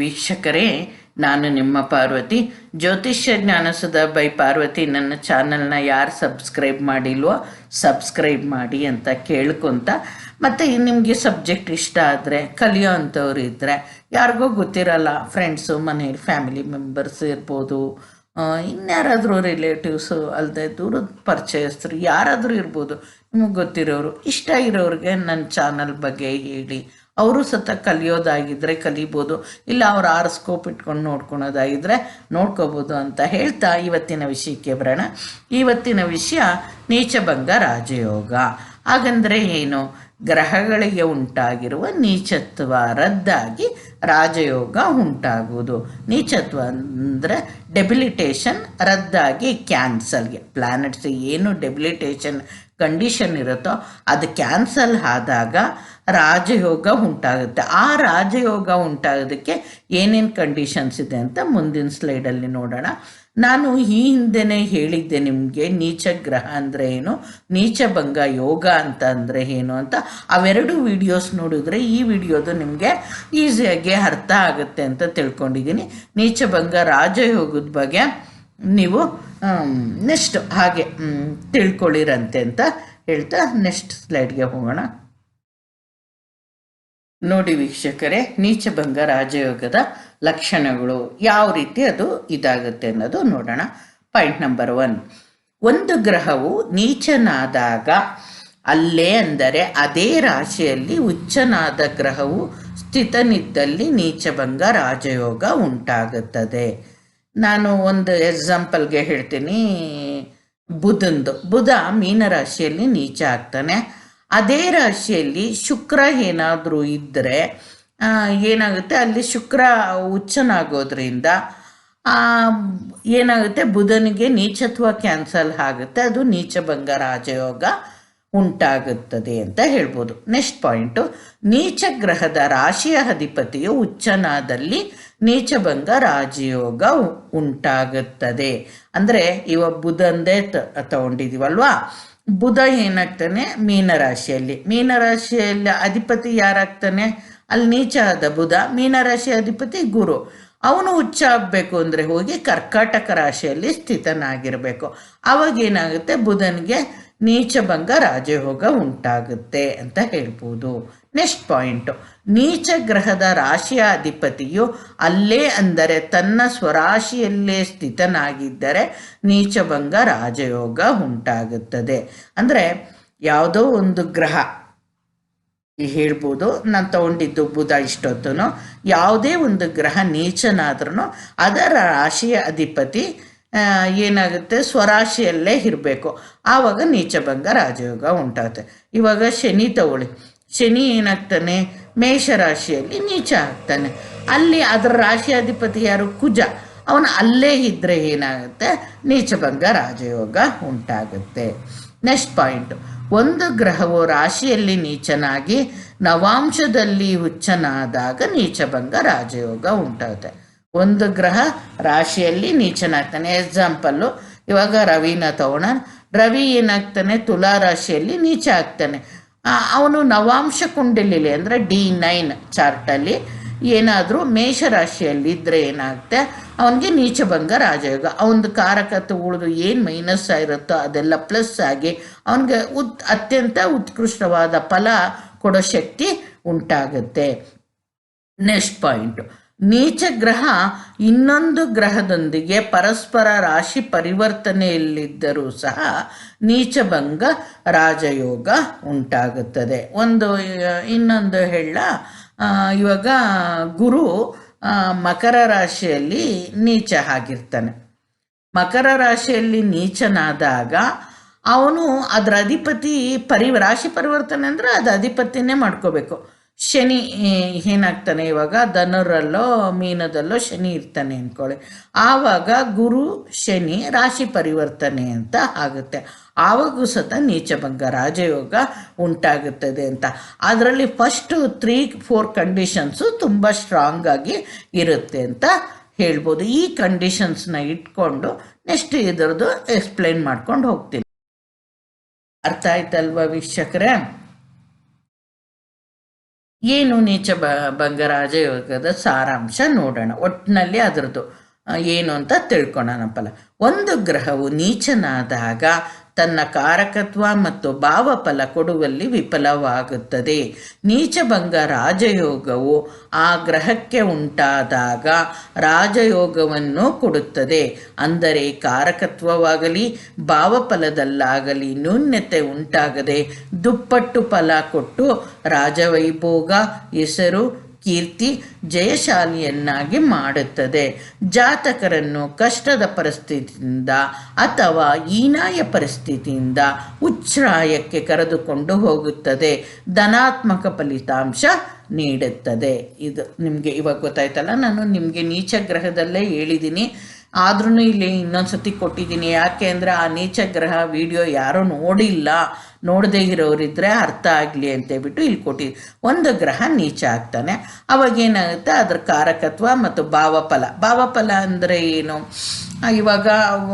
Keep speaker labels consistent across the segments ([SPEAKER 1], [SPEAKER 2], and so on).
[SPEAKER 1] ವೀಕ್ಷಕರೇ, ನಾನು ನಿಮ್ಮ ಪಾರ್ವತಿ. ಜ್ಯೋತಿಷ್ಯ ಜ್ಞಾನಸದ ಬೈ ಪಾರ್ವತಿ, ನನ್ನ ಚಾನಲ್ನ ಯಾರು ಸಬ್ಸ್ಕ್ರೈಬ್ ಮಾಡಿಲ್ವೋ, ಸಬ್ಸ್ಕ್ರೈಬ್ ಮಾಡಿ ಅಂತ ಕೇಳ್ಕೊತ. ಮತ್ತು ನಿಮಗೆ ಸಬ್ಜೆಕ್ಟ್ ಇಷ್ಟ ಆದರೆ, ಕಲಿಯೋ ಅಂಥವ್ರು ಇದ್ದರೆ ಯಾರಿಗೋ ಗೊತ್ತಿರಲ್ಲ ಫ್ರೆಂಡ್ಸು ಮನೇಲಿ ಫ್ಯಾಮಿಲಿ ಮೆಂಬರ್ಸ್ ಇರ್ಬೋದು ಇನ್ಯಾರಾದರೂ ರಿಲೇಟಿವ್ಸು ಅಲ್ಲದೆ ದೂರದ ಪರಿಚಯಸ್ಥರು ಯಾರಾದರೂ ಇರ್ಬೋದು, ನಿಮಗೆ ಗೊತ್ತಿರೋರು, ಇಷ್ಟ ಇರೋರಿಗೆ ನನ್ನ ಚಾನಲ್ ಬಗ್ಗೆ ಹೇಳಿ. ಅವರು ಸತ ಕಲಿಯೋದಾಗಿದ್ದರೆ ಕಲಿಬೋದು, ಇಲ್ಲ ಅವ್ರು ಆರ್ಸ್ಕೋಪ್ ಇಟ್ಕೊಂಡು ನೋಡ್ಕೊಳೋದಾಗಿದ್ದರೆ ನೋಡ್ಕೋಬೋದು ಅಂತ ಹೇಳ್ತಾ ಇವತ್ತಿನ ವಿಷಯಕ್ಕೆ ಬರೋಣ. ಇವತ್ತಿನ ವಿಷಯ ನೀಚಭಂಗ ರಾಜಯೋಗ. ಹಾಗಂದರೆ ಏನು? ಗ್ರಹಗಳಿಗೆ ಉಂಟಾಗಿರುವ ನೀಚತ್ವ ರದ್ದಾಗಿ ರಾಜಯೋಗ ಉಂಟಾಗುವುದು. ನೀಚತ್ವ ಅಂದರೆ ಡೆಬಿಲಿಟೇಷನ್ ರದ್ದಾಗಿ ಕ್ಯಾನ್ಸಲ್ಗೆ ಪ್ಲಾನೆಟ್ಸ್ ಏನು ಡೆಬಿಲಿಟೇಷನ್ ಕಂಡೀಷನ್ ಇರುತ್ತೋ ಅದು ಕ್ಯಾನ್ಸಲ್ ಆದಾಗ ರಾಜಯೋಗ ಉಂಟಾಗುತ್ತೆ. ಆ ರಾಜಯೋಗ ಉಂಟಾಗೋದಕ್ಕೆ ಏನೇನು ಕಂಡೀಷನ್ಸ್ ಇದೆ ಅಂತ ಮುಂದಿನ ಸ್ಲೈಡಲ್ಲಿ ನೋಡೋಣ. ನಾನು ಈ ಹಿಂದೆನೇ ಹೇಳಿದ್ದೆ ನಿಮಗೆ ನೀಚ ಗ್ರಹ ಅಂದರೆ ಏನು, ನೀಚ ಭಂಗ ಯೋಗ ಅಂತ ಅಂದರೆ ಏನು ಅಂತ. ಅವೆರಡು ವಿಡಿಯೋಸ್ ನೋಡಿದ್ರೆ ಈ ವಿಡಿಯೋದು ನಿಮಗೆ ಈಸಿಯಾಗಿ ಅರ್ಥ ಆಗುತ್ತೆ ಅಂತ ತಿಳ್ಕೊಂಡಿದ್ದೀನಿ. ನೀಚ ಭಂಗ ರಾಜಯೋಗದ ಬಗ್ಗೆ ನೀವು ನೆಕ್ಸ್ಟ್ ಹಾಗೆ ತಿಳ್ಕೊಳ್ಳಿರಂತೆ ಅಂತ ಹೇಳ್ತಾ ನೆಕ್ಸ್ಟ್ ಸ್ಲೈಡ್ಗೆ ಹೋಗೋಣ. ನೋಡಿ ವೀಕ್ಷಕರೇ ನೀಚಭಂಗ ರಾಜಯೋಗದ ಲಕ್ಷಣಗಳು, ಯಾವ ರೀತಿ ಅದು ಇದಾಗುತ್ತೆ ಅನ್ನೋದು ನೋಡೋಣ. ಪಾಯಿಂಟ್ ನಂಬರ್ ಒನ್ ಒಂದು ಗ್ರಹವು ನೀಚನಾದಾಗ, ಅಲ್ಲೇ ಅಂದರೆ ಅದೇ ರಾಶಿಯಲ್ಲಿ ಉಚ್ಚನಾದ ಗ್ರಹವು ಸ್ಥಿತನಿದ್ದಲ್ಲಿ ನೀಚಭಂಗ ರಾಜಯೋಗ ಉಂಟಾಗುತ್ತದೆ. ನಾನು ಒಂದು ಎಕ್ಸಾಂಪಲ್ಗೆ ಹೇಳ್ತೀನಿ. ಬುಧಂದು. ಬುಧ ಮೀನರಾಶಿಯಲ್ಲಿ ನೀಚ ಆಗ್ತಾನೆ. ಅದೇ ರಾಶಿಯಲ್ಲಿ ಶುಕ್ರ ಏನಾದರೂ ಇದ್ದರೆ ಏನಾಗುತ್ತೆ? ಅಲ್ಲಿ ಶುಕ್ರ ಉಚ್ಚನಾಗೋದ್ರಿಂದ ಆ, ಏನಾಗುತ್ತೆ? ಬುಧನಿಗೆ ನೀಚತ್ವ ಕ್ಯಾನ್ಸಲ್ ಆಗುತ್ತೆ. ಅದು ನೀಚ ಭಂಗ ರಾಜಯೋಗ. ಉಂಟಾಗುತ್ತದೆ ಅಂತ ಹೇಳ್ಬೋದು. ನೆಕ್ಸ್ಟ್ ಪಾಯಿಂಟು ನೀಚ ಗ್ರಹದ ರಾಶಿಯ ಅಧಿಪತಿಯು ಉಚ್ಚನಾದಲ್ಲಿ ನೀಚಭಂಗ ರಾಜಯೋಗ ಉಂಟಾಗುತ್ತದೆ. ಅಂದರೆ ಇವ ಬುಧಂದೇ ತ- ತಗೊಂಡಿದೀವಲ್ವಾ? ಬುಧ ಏನಾಗ್ತಾನೆ? ಮೀನರಾಶಿಯಲ್ಲಿ. ಮೀನರಾಶಿಯಲ್ಲಿ ಅಧಿಪತಿ ಯಾರಾಗ್ತಾನೆ? ಅಲ್ಲಿ ನೀಚ ಆದ ಬುಧ, ಮೀನರಾಶಿ ಅಧಿಪತಿ ಗುರು. ಅವನು ಉಚ್ಚ ಆಗಬೇಕು ಅಂದರೆ ಹೋಗಿ ಕರ್ಕಾಟಕ ರಾಶಿಯಲ್ಲಿ ಸ್ಥಿತನಾಗಿರಬೇಕು. ಅವಾಗ ಏನಾಗುತ್ತೆ? ಬುಧನಿಗೆ ನೀಚಭಂಗ ರಾಜಯೋಗ ಉಂಟಾಗುತ್ತೆ ಅಂತ ಹೇಳ್ಬೋದು. ನೆಕ್ಸ್ಟ್ ಪಾಯಿಂಟು ನೀಚ ಗ್ರಹದ ರಾಶಿಯ ಅಧಿಪತಿಯು ಅಲ್ಲೇ ಅಂದರೆ ತನ್ನ ಸ್ವರಾಶಿಯಲ್ಲೇ ಸ್ಥಿತನಾಗಿದ್ದರೆ ನೀಚಭಂಗ ರಾಜಯೋಗ ಉಂಟಾಗುತ್ತದೆ. ಅಂದರೆ ಯಾವುದೋ ಒಂದು ಗ್ರಹ ಹೇಳ್ಬೋದು, ನಾನು ತಗೊಂಡಿದ್ದು ಬುಧ ಇಷ್ಟೊತ್ತು ಯಾವುದೇ ಒಂದು ಗ್ರಹ ನೀಚನಾದ್ರೂ ಅದರ ರಾಶಿಯ ಅಧಿಪತಿ ಏನಾಗುತ್ತೆ? ಸ್ವರಾಶಿಯಲ್ಲೇ ಇರಬೇಕು. ಆವಾಗ ನೀಚಭಂಗ ರಾಜಯೋಗ ಉಂಟಾಗುತ್ತೆ ಇವಾಗ ಶನಿ ತಗೊಳ್ಳಿ. ಶನಿ ಏನಾಗ್ತಾನೆ? ಮೇಷರಾಶಿಯಲ್ಲಿ ನೀಚ ಆಗ್ತಾನೆ. ಅಲ್ಲಿ ಅದರ ರಾಶಿಯಾಧಿಪತಿ ಯಾರು? ಕುಜ. ಅವನು ಅಲ್ಲೇ ಇದ್ದರೆ ಏನಾಗುತ್ತೆ? ನೀಚಭಂಗ ರಾಜಯೋಗ ಉಂಟಾಗುತ್ತೆ. Next point. ಒಂದು ಗ್ರಹವು ರಾಶಿಯಲ್ಲಿ ನೀಚನಾಗಿ ನವಾಂಶದಲ್ಲಿ ಹುಚ್ಚನಾದಾಗ ನೀಚಭಂಗ ರಾಜಯೋಗ ಉಂಟಾಗುತ್ತೆ ಒಂದು ಗ್ರಹ ರಾಶಿಯಲ್ಲಿ ನೀಚನಾಗ್ತಾನೆ. ಎಕ್ಸಾಂಪಲ್ಲು ಇವಾಗ ರವಿನ ತಗೋಣ ರವಿ ಏನಾಗ್ತಾನೆ? ತುಲಾ ರಾಶಿಯಲ್ಲಿ ನೀಚ ಆಗ್ತಾನೆ. ಅವನು ನವಾಂಶ ಕುಂಡಲಿಲಿ ಅಂದರೆ ಡಿ ನೈನ್ ಚಾರ್ಟಲ್ಲಿ ಏನಾದರೂ ಮೇಷರಾಶಿಯಲ್ಲಿ ಇದ್ದರೆ ಏನಾಗುತ್ತೆ? ಅವನಿಗೆ ನೀಚಭಂಗ ರಾಜಯೋಗ. ಅವನದು ಕಾರಕತ್ವ ಉಳಿದು ಏನು ಮೈನಸ್ ಆಗಿರುತ್ತೋ ಅದೆಲ್ಲ ಪ್ಲಸ್ ಆಗಿ ಅವನಿಗೆ ಉತ್, ಅತ್ಯಂತ ಉತ್ಕೃಷ್ಟವಾದ ಫಲ ಕೊಡೋ ಶಕ್ತಿ ಉಂಟಾಗುತ್ತೆ. ನೆಕ್ಸ್ಟ್ ಪಾಯಿಂಟ್ ನೀಚ ಗ್ರಹ ಇನ್ನೊಂದು ಗ್ರಹದೊಂದಿಗೆ ಪರಸ್ಪರ ರಾಶಿ ಪರಿವರ್ತನೆಯಲ್ಲಿದ್ದರೂ ಸಹ ನೀಚಭಂಗ ರಾಜಯೋಗ ಉಂಟಾಗುತ್ತದೆ. ಒಂದು, ಇನ್ನೊಂದು ಹೇಳ ಇವಾಗ ಗುರು ಮಕರ ರಾಶಿಯಲ್ಲಿ ನೀಚ ಆಗಿರ್ತಾನೆ. ಮಕರ ರಾಶಿಯಲ್ಲಿ ನೀಚನಾದಾಗ ಅವನು ಅದರ ಅಧಿಪತಿ ಪರಿ, ರಾಶಿ ಪರಿವರ್ತನೆ ಅಂದರೆ ಅದು ಅಧಿಪತಿನೇ ಮಾಡ್ಕೋಬೇಕು. ಶನಿ ಏನಾಗ್ತಾನೆ ಇವಾಗ, ಧನುರಲ್ಲೋ, ಮೀನದಲ್ಲೋ ಶನಿ ಇರ್ತಾನೆ ಅಂದ್ಕೊಳ್ಳಿ ಆವಾಗ ಗುರು, ಶನಿ, ರಾಶಿ ಪರಿವರ್ತನೆ ಅಂತ ಆಗುತ್ತೆ. ಆವಾಗೂ ಸತ ನೀಚಭಂಗ, ರಾಜಯೋಗ ಉಂಟಾಗುತ್ತದೆ ಅಂತ. ಅದರಲ್ಲಿ ಫಸ್ಟು ತ್ರೀ ಫೋರ್ ಕಂಡೀಷನ್ಸು ತುಂಬ ಸ್ಟ್ರಾಂಗ್ ಆಗಿ ಇರುತ್ತೆ ಅಂತ ಹೇಳ್ಬೋದು. ಈ ಕಂಡೀಷನ್ಸ್ನ ಇಟ್ಕೊಂಡು ನೆಕ್ಸ್ಟ್ ಇದರದ್ದು ಎಕ್ಸ್ಪ್ಲೈನ್ ಮಾಡ್ಕೊಂಡು ಹೋಗ್ತೀನಿ. ಅರ್ಥ ಆಯ್ತಲ್ವಾ ವೀಕ್ಷಕರೇ? ಏನು ನೀಚ ಬ ಬಂಗರಾಜ ಯೋಗದ ಸಾರಾಂಶ ನೋಡೋಣ. ಒಟ್ಟಿನಲ್ಲಿ ಅದರದ್ದು ಏನು ಅಂತ ತಿಳ್ಕೊಳ್ಳೋಣಪ್ಪಲ್ಲ ಒಂದು ಗ್ರಹವು ನೀಚನಾದಾಗ ತನ್ನ ಕಾರಕತ್ವ ಮತ್ತು ಭಾವಫಲ ಕೊಡುವಲ್ಲಿ ವಿಫಲವಾಗುತ್ತದೆ. ನೀಚಭಂಗ ರಾಜಯೋಗವು ಆ ಗ್ರಹಕ್ಕೆ ಉಂಟಾದಾಗ ರಾಜಯೋಗವನ್ನು ಕೊಡುತ್ತದೆ. ಅಂದರೆ ಕಾರಕತ್ವವಾಗಲಿ, ಭಾವಫಲದಲ್ಲಾಗಲಿ ನ್ಯೂನ್ಯತೆ ಉಂಟಾಗದೆ ದುಪ್ಪಟ್ಟು ಫಲ ಕೊಟ್ಟು ರಾಜವೈಭೋಗ, ಹೆಸರು ಕೀರ್ತಿ ಜಯಶಾಲಿಯನ್ನಾಗಿ ಮಾಡುತ್ತದೆ. ಜಾತಕರನ್ನು ಕಷ್ಟದ ಪರಿಸ್ಥಿತಿಯಿಂದ ಅಥವಾ ಹೀನಾಯ ಪರಿಸ್ಥಿತಿಯಿಂದ ಉಚ್ಛ್ರಾಯಕ್ಕೆ ಕರೆದುಕೊಂಡು ಹೋಗುತ್ತದೆ. ಧನಾತ್ಮಕ ಫಲಿತಾಂಶ ನೀಡುತ್ತದೆ. ಇದು ನಿಮಗೆ ಇವಾಗ ಗೊತ್ತಾಯ್ತಲ್ಲ, ನಾನು ನಿಮಗೆ ನೀಚ ಗ್ರಹದಲ್ಲೇ ಹೇಳಿದ್ದೀನಿ ಆದ್ರೂ ಇಲ್ಲಿ ಇನ್ನೊಂದ್ಸತಿ ಕೊಟ್ಟಿದ್ದೀನಿ ಯಾಕೆ ಅಂದರೆ ಆ ನೀಚ ಗ್ರಹ ವಿಡಿಯೋ ಯಾರೂ ನೋಡಿಲ್ಲ. ನೋಡದೇ ಇರೋರಿದ್ರೆ ಅರ್ಥ ಆಗಲಿ ಅಂತೇಳ್ಬಿಟ್ಟು ಇಲ್ಲಿ ಕೊಟ್ಟಿ ಒಂದು ಗ್ರಹ ನೀಚ ಆಗ್ತಾನೆ. ಅವಾಗ ಏನಾಗುತ್ತೆ? ಅದರ ಕಾರಕತ್ವ ಮತ್ತು ಭಾವಫಲ. ಭಾವಫಲ ಅಂದರೆ ಏನು? ಇವಾಗ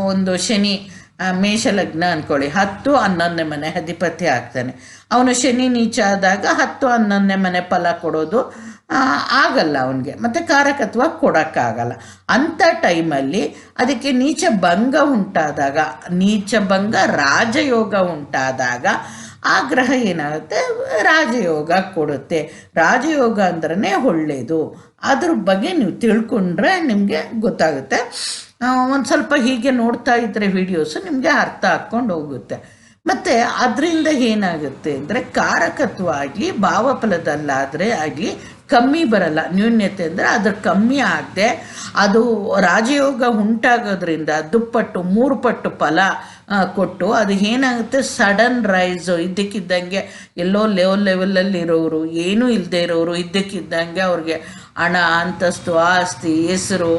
[SPEAKER 1] ಒಂದು ಶನಿ ಆ, ಮೇಷ ಲಗ್ನ ಅಂದ್ಕೊಳ್ಳಿ ಹತ್ತು ಹನ್ನೊಂದನೇ ಮನೆ ಅಧಿಪತಿ ಆಗ್ತಾನೆ. ಅವನು ಶನಿ ನೀಚ ಆದಾಗ ಹತ್ತು ಹನ್ನೊಂದನೇ ಮನೆ ಫಲ ಕೊಡೋದು ಆಗಲ್ಲ ಅವನಿಗೆ. ಮತ್ತು ಕಾರಕತ್ವ ಕೊಡೋಕ್ಕಾಗಲ್ಲ. ಅಂಥ ಟೈಮಲ್ಲಿ ಅದಕ್ಕೆ ನೀಚ ಭಂಗ ಉಂಟಾದಾಗ ನೀಚ ಭಂಗ ರಾಜಯೋಗ ಉಂಟಾದಾಗ ಆ ಗ್ರಹ ಏನಾಗುತ್ತೆ? ರಾಜಯೋಗ ಕೊಡುತ್ತೆ. ರಾಜಯೋಗ ಅಂದ್ರೆ ಒಳ್ಳೆಯದು ಅದ್ರ ಬಗ್ಗೆ ನೀವು ತಿಳ್ಕೊಂಡ್ರೆ ನಿಮಗೆ ಗೊತ್ತಾಗುತ್ತೆ. ಒಂದು ಸ್ವಲ್ಪ ಹೀಗೆ ನೋಡ್ತಾ ಇದ್ದರೆ ವಿಡಿಯೋಸು ನಿಮಗೆ ಅರ್ಥ ಹಾಕ್ಕೊಂಡು ಹೋಗುತ್ತೆ. ಮತ್ತು ಅದರಿಂದ ಏನಾಗುತ್ತೆ ಅಂದರೆ ಕಾರಕತ್ವ ಆಗಲಿ, ಭಾವಫಲದಲ್ಲಾದರೆ ಆಗಲಿ ಕಮ್ಮಿ ಬರಲ್ಲ. ನ್ಯೂನ್ಯತೆ ಅಂದರೆ ಅದು ಕಮ್ಮಿ ಆಗದೆ, ಅದು ರಾಜಯೋಗ ಉಂಟಾಗೋದ್ರಿಂದ ದುಪ್ಪಟ್ಟು ಮೂರು ಪಟ್ಟು ಫಲ ಕೊಟ್ಟು ಅದು ಏನಾಗುತ್ತೆ? ಸಡನ್ ರೈಸು ಇದ್ದಕ್ಕಿದ್ದಂಗೆ ಎಲ್ಲೋ ಲೆವೆಲ್ ಲೆವೆಲಲ್ಲಿ ಇರೋರು ಏನೂ ಇಲ್ಲದೆ ಇರೋರು ಇದ್ದಕ್ಕಿದ್ದಂಗೆ ಅವ್ರಿಗೆ ಹಣ, ಅಂತಸ್ತು, ಆಸ್ತಿ, ಹೆಸರು,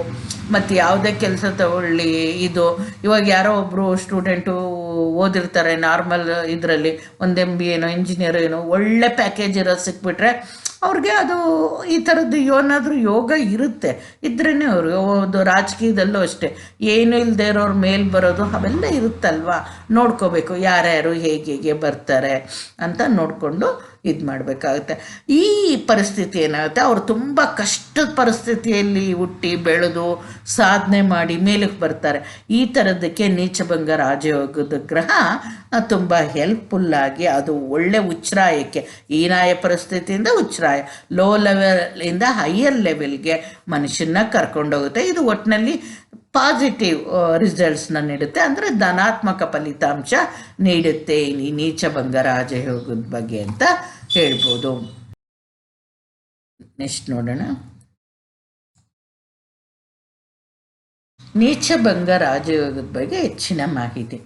[SPEAKER 1] ಮತ್ತು ಯಾವುದೇ ಕೆಲಸ ತಗೊಳ್ಳಿ, ಇದು. ಇವಾಗ ಯಾರೋ ಒಬ್ಬರು ಸ್ಟೂಡೆಂಟು ಓದಿರ್ತಾರೆ ನಾರ್ಮಲ್ ಇದರಲ್ಲಿ. ಒಂದು ಎಂ ಬಿ ಏನೋ ಇಂಜಿನಿಯರ್ ಏನೋ, ಒಳ್ಳೆ ಪ್ಯಾಕೇಜ್ ಇರೋದು ಸಿಕ್ಬಿಟ್ರೆ ಅವ್ರಿಗೆ ಅದು ಈ ಥರದ್ದು ಏನಾದರೂ ಯೋಗ ಇರುತ್ತೆ. ಇದ್ರೇ ಅವರು, ಒಂದು ರಾಜಕೀಯದಲ್ಲೂ ಅಷ್ಟೇ. ಏನು ಇಲ್ಲದೆ ಇರೋರು ಮೇಲೆ ಬರೋದು ಅವೆಲ್ಲ ಇರುತ್ತಲ್ವಾ? ನೋಡ್ಕೋಬೇಕು ಯಾರ್ಯಾರು ಹೇಗೆ ಹೇಗೆ ಬರ್ತಾರೆ ಅಂತ ನೋಡಿಕೊಂಡು ಇದು ಮಾಡಬೇಕಾಗುತ್ತೆ. ಈ ಪರಿಸ್ಥಿತಿ ಏನಾಗುತ್ತೆ? ಅವರು ತುಂಬ ಕಷ್ಟದ ಪರಿಸ್ಥಿತಿಯಲ್ಲಿ ಹುಟ್ಟಿ ಬೆಳೆದು ಸಾಧನೆ ಮಾಡಿ ಮೇಲಕ್ಕೆ ಬರ್ತಾರೆ. ಈ ಥರದಕ್ಕೆ ನೀಚಭಂಗ ರಾಜಯೋಗದ ಗ್ರಹ ತುಂಬ ಹೆಲ್ಪ್ಫುಲ್ಲಾಗಿ ಅದು ಒಳ್ಳೆ ಉಚ್ಛ್ರಾಯಕ್ಕೆ, ಹೀನಾಯ ಪರಿಸ್ಥಿತಿಯಿಂದ ಉಚ್ಛ್ರಾಯ ಲೋ ಲೆವೆಲಿಂದ ಹೈಯರ್ ಲೆವೆಲ್ಗೆ ಮನುಷ್ಯನ ಕರ್ಕೊಂಡೋಗುತ್ತೆ. ಇದು ಒಟ್ಟಿನಲ್ಲಿ ಪಾಸಿಟಿವ್ ರಿಸಲ್ಟ್ಸ್ನ ನೀಡುತ್ತೆ. ಅಂದರೆ ಧನಾತ್ಮಕ ಫಲಿತಾಂಶ ನೀಡುತ್ತೆ. ಈ ನೀಚಭಂಗ ರಾಜಯೋಗದ ಬಗ್ಗೆ ಅಂತ ಹೇಳ್ಬೋದು. ನೆಕ್ಸ್ಟ್ ನೋಡೋಣ. ನೀಚಭಂಗ ರಾಜಯೋಗದ ಬಗ್ಗೆ ಹೆಚ್ಚಿನ ಮಾಹಿತಿ.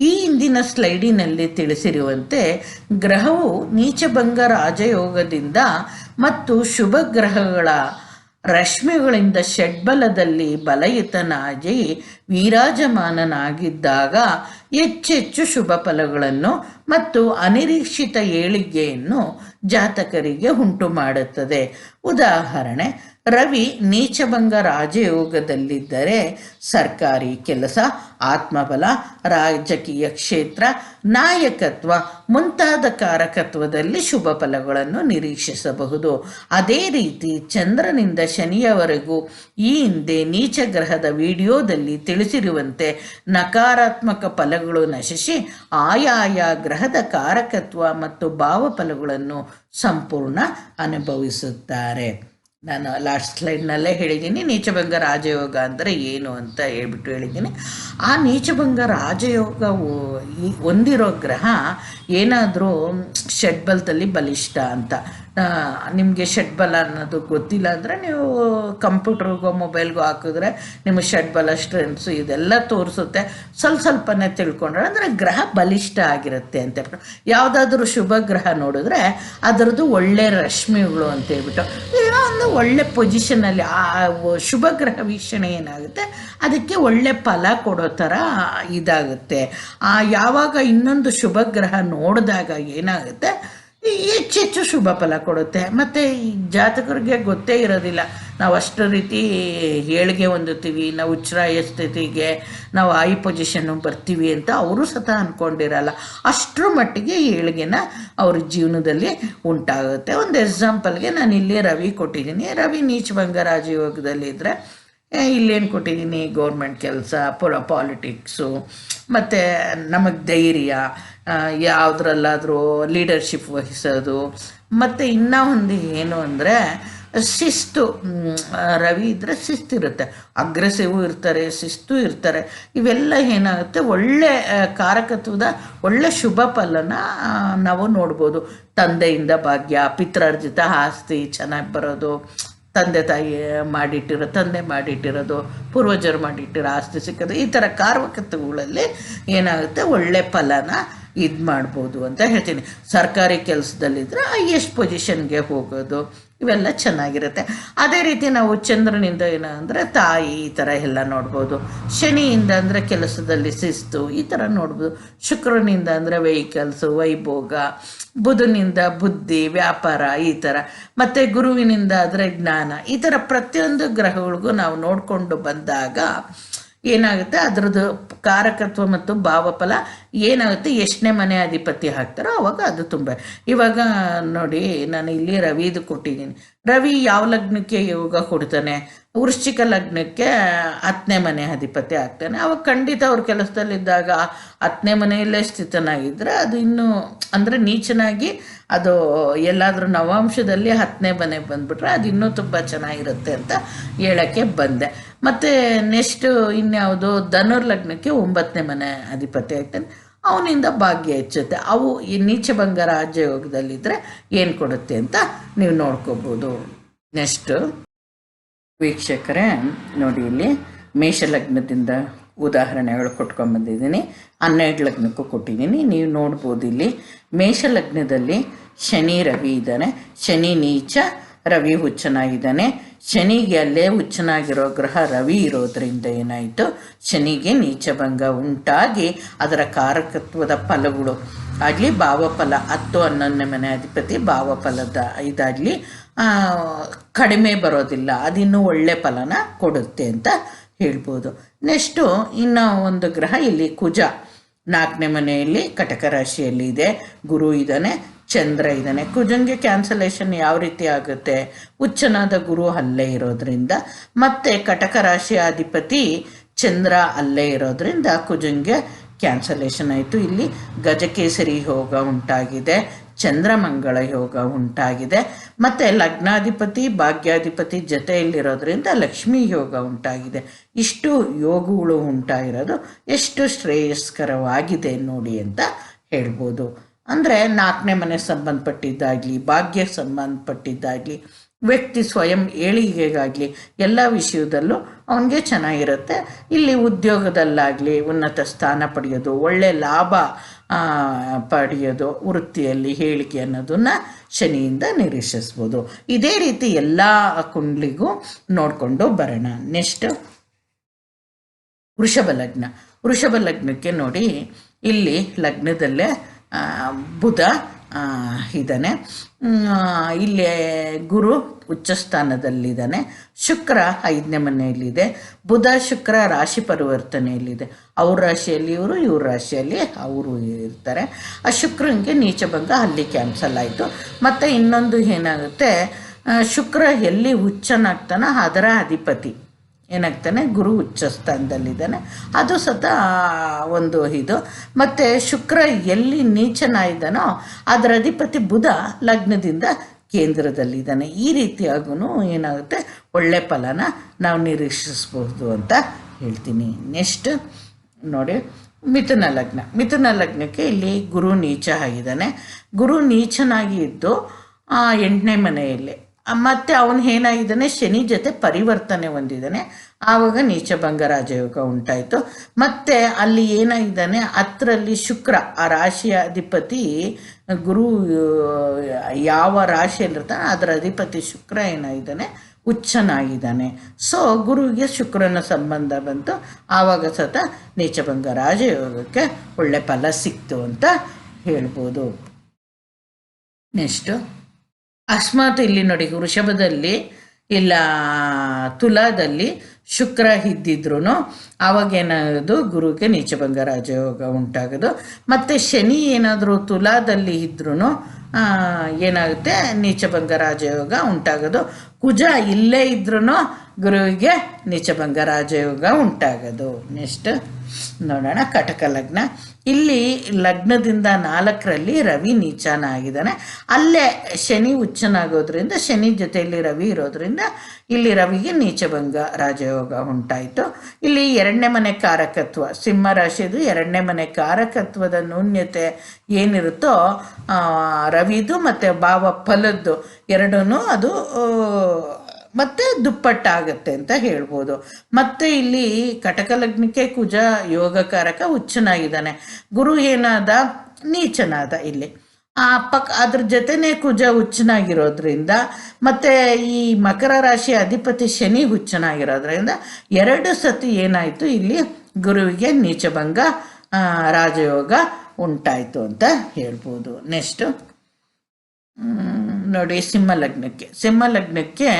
[SPEAKER 1] ಈ ಹಿಂದಿನ ಸ್ಲೈಡಿನಲ್ಲಿ ತಿಳಿಸಿರುವಂತೆ ಗ್ರಹವು ನೀಚಭಂಗ ರಾಜಯೋಗದಿಂದ ಮತ್ತು ಶುಭ ಗ್ರಹಗಳ ರಶ್ಮಿಗಳಿಂದ ಷಡ್ಬಲದಲ್ಲಿ ಬಲಯುತನಾಗಿ ವಿರಾಜಮಾನನಾಗಿದ್ದಾಗ ಹೆಚ್ಚೆಚ್ಚು ಶುಭ ಫಲಗಳನ್ನು ಮತ್ತು ಅನಿರೀಕ್ಷಿತ ಏಳಿಗೆಯನ್ನು ಜಾತಕರಿಗೆ ಉಂಟು ಮಾಡುತ್ತದೆ ಉದಾಹರಣೆ, ರವಿ ನೀಚಭಂಗ ರಾಜಯೋಗದಲ್ಲಿದ್ದರೆ ಸರ್ಕಾರಿ ಕೆಲಸ, ಆತ್ಮಬಲ, ರಾಜಕೀಯ ಕ್ಷೇತ್ರ, ನಾಯಕತ್ವ ಮುಂತಾದ ಕಾರಕತ್ವದಲ್ಲಿ ಶುಭ ಫಲಗಳನ್ನು ನಿರೀಕ್ಷಿಸಬಹುದು. ಅದೇ ರೀತಿ ಚಂದ್ರನಿಂದ ಶನಿಯವರೆಗೂ ಈ ಹಿಂದೆ ನೀಚ ಗ್ರಹದ ವಿಡಿಯೋದಲ್ಲಿ ತಿಳಿಸಿರುವಂತೆ ನಕಾರಾತ್ಮಕ ಫಲಗಳು ನಶಿಸಿ ಆಯಾಯ ಗ್ರಹದ ಕಾರಕತ್ವ ಮತ್ತು ಭಾವಫಲಗಳನ್ನು ಸಂಪೂರ್ಣ ಅನುಭವಿಸುತ್ತಾರೆ. ನಾನು ಲಾಸ್ಟ್ ಸ್ಲೈಡ್ನಲ್ಲೇ ಹೇಳಿದ್ದೀನಿ. ನೀಚಭಂಗ ರಾಜಯೋಗ ಅಂದರೆ ಏನು ಅಂತ ಹೇಳ್ಬಿಟ್ಟು ಹೇಳಿದ್ದೀನಿ. ಆ ನೀಚಭಂಗ ರಾಜಯೋಗ ಹೊಂದಿರೋ ಗ್ರಹ ಏನಾದರೂ ಷಡ್ಬಲದಲ್ಲಿ ಬಲಿಷ್ಠ ಅಂತ. ನಿಮಗೆ ಷಡ್ಬಲ ಅನ್ನೋದು ಗೊತ್ತಿಲ್ಲ ಅಂದರೆ ನೀವು ಕಂಪ್ಯೂಟ್ರಿಗೋ ಮೊಬೈಲ್ಗೋ ಹಾಕಿದ್ರೆ ನಿಮ್ಮ ಷಡ್ಬಲ ಸ್ಟ್ರೆಂತ್ಸು ಇದೆಲ್ಲ ತೋರಿಸುತ್ತೆ. ಸ್ವಲ್ಪ ಸ್ವಲ್ಪನೇ ತಿಳ್ಕೊಂಡ್ರೆ ಅಂದರೆ ಗ್ರಹ ಬಲಿಷ್ಠ ಆಗಿರುತ್ತೆ ಅಂತ ಹೇಳ್ಬಿಟ್ಟು. ಯಾವುದಾದ್ರೂ ಶುಭ ಗ್ರಹ ನೋಡಿದ್ರೆ ಅದರದ್ದು ಒಳ್ಳೆ ರಶ್ಮಿಗಳು ಅಂತ ಹೇಳ್ಬಿಟ್ಟು. ಏನೋ ಒಂದು ಒಳ್ಳೆ ಪೊಸಿಷನಲ್ಲಿ ಆ ಶುಭ ಗ್ರಹ ವೀಕ್ಷಣೆ ಏನಾಗುತ್ತೆ, ಅದಕ್ಕೆ ಒಳ್ಳೆ ಫಲ ಕೊಡೋ ಥರ ಇದಾಗುತ್ತೆ. ಯಾವಾಗ ಇನ್ನೊಂದು ಶುಭ ಗ್ರಹ ನೋಡಿದಾಗ ಏನಾಗುತ್ತೆ ಹೆಚ್ಚೆಚ್ಚು ಶುಭ ಫಲ ಕೊಡುತ್ತೆ. ಮತ್ತು ಈ ಜಾತಕರಿಗೆ ಗೊತ್ತೇ ಇರೋದಿಲ್ಲ. ನಾವು ಅಷ್ಟು ರೀತಿ ಏಳಿಗೆ ಹೊಂದುತ್ತೀವಿ, ನಾವು ಉಚ್ಛ್ರಾಯ ಸ್ಥಿತಿಗೆ, ನಾವು ಐ ಪೊಸಿಷನ್ನು ಬರ್ತೀವಿ ಅಂತ ಅವರು ಸತ ಅಂದ್ಕೊಂಡಿರಲ್ಲ ಅಷ್ಟರ ಮಟ್ಟಿಗೆ ಏಳಿಗೆನ ಅವ್ರ ಜೀವನದಲ್ಲಿ ಉಂಟಾಗುತ್ತೆ. ಒಂದು ಎಕ್ಸಾಂಪಲ್ಗೆ ನಾನು ಇಲ್ಲಿ ರವಿ ಕೊಟ್ಟಿದ್ದೀನಿ. ರವಿ ನೀಚಭಂಗ ರಾಜಯೋಗದಲ್ಲಿದ್ದರೆ ಇಲ್ಲೇನು ಕೊಟ್ಟಿದ್ದೀನಿ ಗೌರ್ಮೆಂಟ್ ಕೆಲಸ ಪುರ ಪಾಲಿಟಿಕ್ಸು ಮತ್ತು ನಮಗೆ ಧೈರ್ಯ ಯಾವುದ್ರಲ್ಲಾದರೂ ಲೀಡರ್ಶಿಪ್ ವಹಿಸೋದು, ಮತ್ತು ಇನ್ನೂ ಒಂದು ಏನು ಅಂದರೆ ಶಿಸ್ತು ರವಿ ಇದ್ದರೆ ಶಿಸ್ತಿರುತ್ತೆ ಅಗ್ರೆಸಿವ್ ಇರ್ತಾರೆ, ಶಿಸ್ತು ಇರ್ತಾರೆ. ಇವೆಲ್ಲ ಏನಾಗುತ್ತೆ, ಒಳ್ಳೆ ಕಾರಕತ್ವದ, ಒಳ್ಳೆ ಶುಭ ಫಲನ ನಾವು ನೋಡ್ಬೋದು. ತಂದೆಯಿಂದ ಭಾಗ್ಯ, ಪಿತ್ರಾರ್ಜಿತ ಆಸ್ತಿ, ಚೆನ್ನಾಗಿ ಬರೋದು ತಂದೆ ತಾಯಿ ಮಾಡಿಟ್ಟಿರೋ, ತಂದೆ ಮಾಡಿಟ್ಟಿರೋದು, ಪೂರ್ವಜರು ಮಾಡಿಟ್ಟಿರೋ ಆಸ್ತಿ ಸಿಕ್ಕೋದು ಈ ಥರ ಕಾರ್ಮಕತ್ವಗಳಲ್ಲಿ ಏನಾಗುತ್ತೆ? ಒಳ್ಳೆ ಫಲನ ಇದು ಮಾಡ್ಬೋದು ಅಂತ ಹೇಳ್ತೀನಿ. ಸರ್ಕಾರಿ ಕೆಲಸದಲ್ಲಿದ್ದರೆ ಹೈಯೆಸ್ಟ್ ಪೊಸಿಷನ್ಗೆ ಹೋಗೋದು. ಇವೆಲ್ಲ ಚೆನ್ನಾಗಿರುತ್ತೆ. ಅದೇ ರೀತಿ ನಾವು ಚಂದ್ರನಿಂದ ಏನಂದರೆ ತಾಯಿ ಈ ಥರ ಎಲ್ಲ ನೋಡ್ಬೋದು. ಶನಿಯಿಂದ ಅಂದರೆ ಕೆಲಸದಲ್ಲಿ ಶಿಸ್ತು ಈ ಥರ ನೋಡ್ಬೋದು. ಶುಕ್ರನಿಂದ ಅಂದರೆ ವೆಹಿಕಲ್ಸು ವೈಭೋಗ, ಬುಧನಿಂದ ಬುದ್ಧಿ, ವ್ಯಾಪಾರ ಈ ಥರ ಮತ್ತು ಗುರುವಿನಿಂದ ಆದರೆ ಜ್ಞಾನ ಈ ಥರ ಪ್ರತಿಯೊಂದು ಗ್ರಹಗಳಿಗೂ ನಾವು ನೋಡಿಕೊಂಡು ಬಂದಾಗ ಏನಾಗುತ್ತೆ? ಅದರದ್ದು ಕಾರಕತ್ವ ಮತ್ತು ಭಾವಫಲ ಏನಾಗುತ್ತೆ? ಎಷ್ಟನೇ ಮನೆ ಅಧಿಪತಿ ಹಾಕ್ತಾರೋ ಅವಾಗ ಅದು ತುಂಬ. ಇವಾಗ ನೋಡಿ, ನಾನು ಇಲ್ಲಿ ರವಿದು ಕೊಟ್ಟಿದ್ದೀನಿ. ರವಿ ಯಾವ ಲಗ್ನಕ್ಕೆ ಯೋಗ ಕೊಡ್ತಾನೆ? ವೃಶ್ಚಿಕ ಲಗ್ನಕ್ಕೆ ಹತ್ತನೇ ಮನೆ ಅಧಿಪತಿ ಆಗ್ತಾನೆ. ಅವಾಗ ಖಂಡಿತ ಅವ್ರ ಕೆಲಸದಲ್ಲಿದ್ದಾಗ ಹತ್ತನೇ ಮನೆಯಲ್ಲೇ ಸ್ಥಿತನಾಗಿದ್ದರೆ ಅದು ಇನ್ನೂ, ಅಂದರೆ ನೀಚನಾಗಿ ಅದು ಎಲ್ಲಾದರೂ ನವಾಂಶದಲ್ಲಿ ಹತ್ತನೇ ಮನೆ ಬಂದುಬಿಟ್ರೆ ಅದು ಇನ್ನೂ ತುಂಬ ಚೆನ್ನಾಗಿರುತ್ತೆ ಅಂತ ಹೇಳೋಕ್ಕೆ ಬಂದೆ. ಮತ್ತು ನೆಕ್ಸ್ಟ್ ಇನ್ಯಾವುದು? ಧನುರ್ಲಗ್ನಕ್ಕೆ ಒಂಬತ್ತನೇ ಮನೆ ಅಧಿಪತಿ ಆಗ್ತಾನೆ. ಅವನಿಂದ ಭಾಗ್ಯ ಹೆಚ್ಚುತ್ತೆ. ಅವು ಈ ನೀಚ ಭಂಗ ರಾಜಯೋಗದಲ್ಲಿದ್ದರೆ ಏನು ಕೊಡುತ್ತೆ ಅಂತ ನೀವು ನೋಡ್ಕೋಬೋದು. ನೆಕ್ಸ್ಟು ವೀಕ್ಷಕರೇ, ನೋಡಿ ಇಲ್ಲಿ ಮೇಷಲಗ್ನದಿಂದ ಉದಾಹರಣೆಗಳು ಕೊಟ್ಕೊಂಡ್ಬಂದಿದ್ದೀನಿ ಹನ್ನೆರಡು ಲಗ್ನಕ್ಕೂ ಕೊಟ್ಟಿದ್ದೀನಿ. ನೀವು ನೋಡ್ಬೋದು ಇಲ್ಲಿ ಮೇಷಲಗ್ನದಲ್ಲಿ ಶನಿ ರವಿ ಇದ್ದಾನೆ. ಶನಿ ನೀಚ ರವಿ ಹುಚ್ಚನಾಗಿದ್ದಾನೆ. ಶನಿಗೆ ಅಲ್ಲೇ ಹುಚ್ಚನಾಗಿರೋ ಗ್ರಹ ರವಿ ಇರೋದ್ರಿಂದ ಏನಾಯಿತು? ಶನಿಗೆ ನೀಚಭಂಗ ಉಂಟಾಗಿ ಅದರ ಕಾರಕತ್ವದ ಫಲಗಳು ಆಗಲಿ, ಭಾವಫಲ ಹತ್ತು ಹನ್ನೊಂದನೇ ಮನೆ ಅಧಿಪತಿ ಭಾವಫಲದ ಇದಾಗಲಿ ಕಡಿಮೆ ಬರೋದಿಲ್ಲ. ಅದಿನ್ನೂ ಒಳ್ಳೆ ಫಲನ ಕೊಡುತ್ತೆ ಅಂತ ಹೇಳ್ಬೋದು. ನೆಕ್ಸ್ಟು, ಇನ್ನು ಒಂದು ಗ್ರಹ ಇಲ್ಲಿ ಕುಜ. ನಾಲ್ಕನೇ ಮನೆಯಲ್ಲಿ ಕಟಕ ರಾಶಿಯಲ್ಲಿ ಇದೆ. ಗುರು ಇದ್ದಾನೆ. ಚಂದ್ರ ಇದ್ದಾನೆ. ಕುಜಂಗೆ ಕ್ಯಾನ್ಸಲೇಷನ್ ಯಾವ ರೀತಿ ಆಗುತ್ತೆ? ಉಚ್ಚನಾದ ಗುರು ಅಲ್ಲೇ ಇರೋದ್ರಿಂದ ಮತ್ತೆ ಕಟಕ ರಾಶಿಯ ಅಧಿಪತಿ ಚಂದ್ರ ಅಲ್ಲೇ ಇರೋದ್ರಿಂದ ಕುಜಂಗೆ ಕ್ಯಾನ್ಸಲೇಷನ್ ಆಯಿತು. ಇಲ್ಲಿ ಗಜಕೇಸರಿ ಯೋಗ ಉಂಟಾಗಿದೆ ಚಂದ್ರಮಂಗಳ ಯೋಗ ಉಂಟಾಗಿದೆ, ಮತ್ತು ಲಗ್ನಾಧಿಪತಿ, ಭಾಗ್ಯಾಧಿಪತಿ ಜೊತೆಯಲ್ಲಿರೋದ್ರಿಂದ ಲಕ್ಷ್ಮೀ ಯೋಗ ಉಂಟಾಗಿದೆ. ಇಷ್ಟು ಯೋಗಗಳು ಉಂಟಾಗಿರೋದು ಎಷ್ಟು ಶ್ರೇಯಸ್ಕರವಾಗಿದೆ ನೋಡಿ ಅಂತ ಹೇಳ್ಬೋದು. ಅಂದರೆ ನಾಲ್ಕನೇ ಮನೆ ಸಂಬಂಧಪಟ್ಟಿದ್ದಾಗಲಿ, ಭಾಗ್ಯ ಸಂಬಂಧಪಟ್ಟಿದ್ದಾಗಲಿ, ವ್ಯಕ್ತಿ ಸ್ವಯಂ ಏಳಿಗೆಗಾಗಲಿ ಎಲ್ಲ ವಿಷಯದಲ್ಲೂ ಅವನಿಗೆ ಚೆನ್ನಾಗಿರುತ್ತೆ. ಇಲ್ಲಿ ಉದ್ಯೋಗದಲ್ಲಾಗಲಿ, ಉನ್ನತ ಸ್ಥಾನ ಪಡೆಯೋದು, ಒಳ್ಳೆ ಲಾಭ ಪಡೆಯೋದು, ವೃತ್ತಿಯಲ್ಲಿ ಹೇಳಿಕೆ ಅನ್ನೋದನ್ನು ಶನಿಯಿಂದ ನಿರೀಕ್ಷಿಸ್ಬೋದು. ಇದೇ ರೀತಿ ಎಲ್ಲ ಕುಂಡ್ಲಿಗೂ ನೋಡಿಕೊಂಡು ಬರೋಣ. ನೆಕ್ಸ್ಟ್ ವೃಷಭ ಲಗ್ನ. ವೃಷಭ ಲಗ್ನಕ್ಕೆ ನೋಡಿ, ಇಲ್ಲಿ ಲಗ್ನದಲ್ಲೇ ಬುಧ ಇದ್ದಾನೆ. ಇಲ್ಲಿ ಗುರು ಉಚ್ಚಸ್ಥಾನದಲ್ಲಿದ್ದಾನೆ. ಶುಕ್ರ ಐದನೇ ಮನೆಯಲ್ಲಿದೆ. ಬುಧ, ಶುಕ್ರ ರಾಶಿ ಪರಿವರ್ತನೆಯಲ್ಲಿದೆ. ಅವ್ರ ರಾಶಿಯಲ್ಲಿ ಇವರು, ಇವ್ರ ರಾಶಿಯಲ್ಲಿ ಅವರು ಇರ್ತಾರೆ. ಆ ಶುಕ್ರನಿಗೆ ನೀಚ ಭಂಗ ಅಲ್ಲಿ ಕ್ಯಾನ್ಸಲ್ ಆಯಿತು. ಮತ್ತು ಇನ್ನೊಂದು ಏನಾಗುತ್ತೆ? ಶುಕ್ರ ಎಲ್ಲಿ ಹುಚ್ಚನಾಗ್ತಾನೋ ಅದರ ಅಧಿಪತಿ. ಏನಾಗ್ತಾನೆ? ಗುರು ಉಚ್ಚ ಸ್ಥಾನದಲ್ಲಿದ್ದಾನೆ. ಅದು ಸತ ಒಂದು ಇದು. ಮತ್ತು ಶುಕ್ರ ಎಲ್ಲಿ ನೀಚನಾಗಿದ್ದಾನೋ ಅದರ ಅಧಿಪತಿ ಬುಧ ಲಗ್ನದಿಂದ ಕೇಂದ್ರದಲ್ಲಿದ್ದಾನೆ. ಈ ರೀತಿಯಾಗೂ ಏನಾಗುತ್ತೆ? ಒಳ್ಳೆ ಫಲನ ನಾವು ನಿರೀಕ್ಷಿಸ್ಬೋದು ಅಂತ ಹೇಳ್ತೀನಿ. ನೆಕ್ಸ್ಟ್ ನೋಡಿ, ಮಿಥುನ ಲಗ್ನ. ಮಿಥುನ ಲಗ್ನಕ್ಕೆ ಇಲ್ಲಿ ಗುರು ನೀಚ ಆಗಿದ್ದಾನೆ. ಗುರು ನೀಚನಾಗಿ ಇದ್ದು ಎಂಟನೇ ಮನೆಯಲ್ಲಿ ಮತ್ತು ಅವನು ಏನಾಗಿದ್ದಾನೆ, ಶನಿ ಜೊತೆ ಪರಿವರ್ತನೆ ಹೊಂದಿದ್ದಾನೆ. ಆವಾಗ ನೀಚ ರಾಜಯೋಗ ಉಂಟಾಯಿತು. ಮತ್ತು ಅಲ್ಲಿ ಏನಾಗಿದ್ದಾನೆ ಹತ್ತರಲ್ಲಿ ಶುಕ್ರ, ಆ ರಾಶಿಯ ಅಧಿಪತಿ, ಗುರು, ಯಾವ ರಾಶಿಯಲ್ಲಿರ್ತಾನೆ ಅದರ ಅಧಿಪತಿ ಶುಕ್ರ ಏನಾಗಿದ್ದಾನೆ, ಹುಚ್ಚನಾಗಿದ್ದಾನೆ. ಸೊ ಗುರುವಿಗೆ ಶುಕ್ರನ ಸಂಬಂಧ ಬಂತು. ಆವಾಗ ಸತ ನೀಚಭಂಗ ರಾಜಯೋಗಕ್ಕೆ ಒಳ್ಳೆ ಫಲ ಸಿಕ್ತು ಅಂತ ಹೇಳ್ಬೋದು. ನೆಕ್ಸ್ಟು ಅಕಸ್ಮಾತ್ ಇಲ್ಲಿ ನೋಡಿ, ವೃಷಭದಲ್ಲಿ ಇಲ್ಲ, ತುಲಾದಲ್ಲಿ ಶುಕ್ರ ಇದ್ದಿದ್ರು ಆವಾಗ ಏನಾಗೋದು ಗುರುಗೆ ನೀಚಭಂಗ ರಾಜಯೋಗ ಉಂಟಾಗೋದು. ಮತ್ತು ಶನಿ ಏನಾದರೂ ತುಲಾದಲ್ಲಿ ಇದ್ರೂ ಏನಾಗುತ್ತೆ? ನೀಚಭಂಗ ರಾಜಯೋಗ ಉಂಟಾಗೋದು. ಕುಜ ಇಲ್ಲೇ ಇದ್ರೂ ಗುರುವಿಗೆ ನೀಚಭಂಗ ರಾಜಯೋಗ ಉಂಟಾಗೋದು. ನೆಕ್ಸ್ಟ್ ನೋಡೋಣ, ಕಟಕ ಲಗ್ನ. ಇಲ್ಲಿ ಲಗ್ನದಿಂದ ನಾಲ್ಕರಲ್ಲಿ ರವಿ ನೀಚನ ಆಗಿದ್ದಾನೆ. ಅಲ್ಲೇ ಶನಿ ಉಚ್ಚನಾಗೋದ್ರಿಂದ ಶನಿ ಜೊತೆಯಲ್ಲಿ ರವಿ ಇರೋದ್ರಿಂದ ಇಲ್ಲಿ ರವಿಗೆ ನೀಚಭಂಗ ರಾಜಯೋಗ ಉಂಟಾಯಿತು. ಇಲ್ಲಿ ಎರಡನೇ ಮನೆ ಕಾರಕತ್ವ. ಸಿಂಹ ರಾಶಿದು ಎರಡನೇ ಮನೆ ಕಾರಕತ್ವದ ನ್ಯೂನ್ಯತೆ ಏನಿರುತ್ತೋ ರವಿದು ಮತ್ತು ಭಾವ ಫಲದ್ದು ಎರಡೂ ಅದು ಆ, ದುಪ್ಪಟ್ಟ ಆಗುತ್ತೆ ಅಂತ ಹೇಳ್ಬೋದು. ಮತ್ತೆ ಇಲ್ಲಿ ಕಟಕ ಲಗ್ನಕ್ಕೆ ಕುಜ ಯೋಗಕಾರಕ ಹುಚ್ಚನಾಗಿದ್ದಾನೆ. ಗುರು ಏನಾದ? ನೀಚನಾದ ಇಲ್ಲಿ. ಆ ಪಕ್ ಅದ್ರ ಜೊತೆನೆ ಕುಜ ಹುಚ್ಚನಾಗಿರೋದ್ರಿಂದ ಮತ್ತೆ ಈ ಮಕರ ರಾಶಿ ಅಧಿಪತಿ ಶನಿ ಹುಚ್ಚನಾಗಿರೋದ್ರಿಂದ ಎರಡು ಸತಿ ಏನಾಯಿತು? ಇಲ್ಲಿ ಗುರುವಿಗೆ ನೀಚಭಂಗ ರಾಜಯೋಗ ಉಂಟಾಯಿತು ಅಂತ ಹೇಳ್ಬೋದು. ನೆಕ್ಸ್ಟು ನೋಡಿ ಸಿಂಹ ಲಗ್ನಕ್ಕೆ ಸಿಂಹ ಲಗ್ನಕ್ಕೆ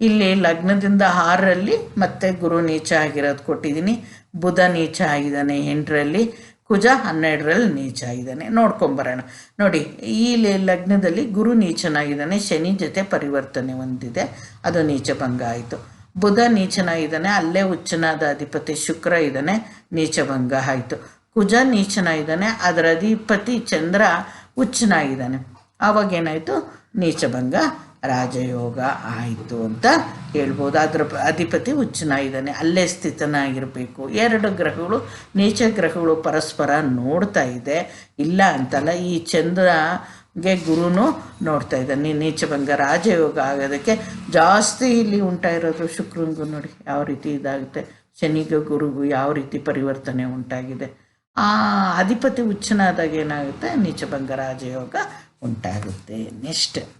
[SPEAKER 1] ಇಲ್ಲಿ ಲಗ್ನದಿಂದ ಆರರಲ್ಲಿ ಮತ್ತೆ ಗುರು ನೀಚ ಆಗಿರೋದು ಕೊಟ್ಟಿದ್ದೀನಿ. ಬುಧ ನೀಚ ಆಗಿದ್ದಾನೆ ಎಂಟರಲ್ಲಿ, ಕುಜ ಹನ್ನೆರಡರಲ್ಲಿ ನೀಚ ಆಗಿದ್ದಾನೆ. ನೋಡ್ಕೊಂಬರೋಣ. ನೋಡಿ, ಈ ಲಗ್ನದಲ್ಲಿ ಗುರು ನೀಚನಾಗಿದ್ದಾನೆ, ಶನಿ ಜೊತೆ ಪರಿವರ್ತನೆ ಹೊಂದಿದೆ. ಅದು ನೀಚಭಂಗ ಆಯಿತು. ಬುಧ ನೀಚನಾಗಿದ್ದಾನೆ, ಅಲ್ಲೇ ಉಚ್ಚನಾದ ಅಧಿಪತಿ ಶುಕ್ರ ಇದ್ದಾನೆ ನೀಚಭಂಗ ಆಯಿತು. ಕುಜ ನೀಚನಾಗಿದ್ದಾನೆ, ಅದರ ಅಧಿಪತಿ ಚಂದ್ರ ಉಚ್ಚನಾಗಿದ್ದಾನೆ. ಆವಾಗೇನಾಯಿತು? ನೀಚಭಂಗ ರಾಜಯೋಗ ಆಯಿತು ಅಂತ ಹೇಳ್ಬೋದು. ಅದರ ಅಧಿಪತಿ ಉಚ್ಚನ ಇದ್ದಾನೆ. ಅಲ್ಲೇ ಸ್ಥಿತನಾಗಿರಬೇಕು. ಎರಡು ಗ್ರಹಗಳು, ನೀಚ ಗ್ರಹಗಳು ಪರಸ್ಪರ ನೋಡ್ತಾ ಇದೆ. ಇಲ್ಲ ಅಂತಲ್ಲ, ಈ ಚಂದ್ರಗೆ ಗುರುನು ನೋಡ್ತಾ ಇದ್ದಾನೆ. ನೀಚ ಭಂಗ ರಾಜಯೋಗ ಆಗೋದಕ್ಕೆ ಜಾಸ್ತಿ ಇಲ್ಲಿ ಉಂಟಾ ಇರೋದು ಶುಕ್ರನಿಗೂ ನೋಡಿ. ಯಾವ ರೀತಿ ಇದಾಗುತ್ತೆ. ಶನಿಗೂ ಗುರುಗೂ ಯಾವ ರೀತಿ ಪರಿವರ್ತನೆ ಉಂಟಾಗಿದೆ. ಆ ಅಧಿಪತಿ ಉಚ್ಚನಾದಾಗ ಏನಾಗುತ್ತೆ? ನೀಚಭಂಗ ರಾಜಯೋಗ ಉಂಟಾಗುತ್ತೆ ನೆಕ್ಸ್ಟ್.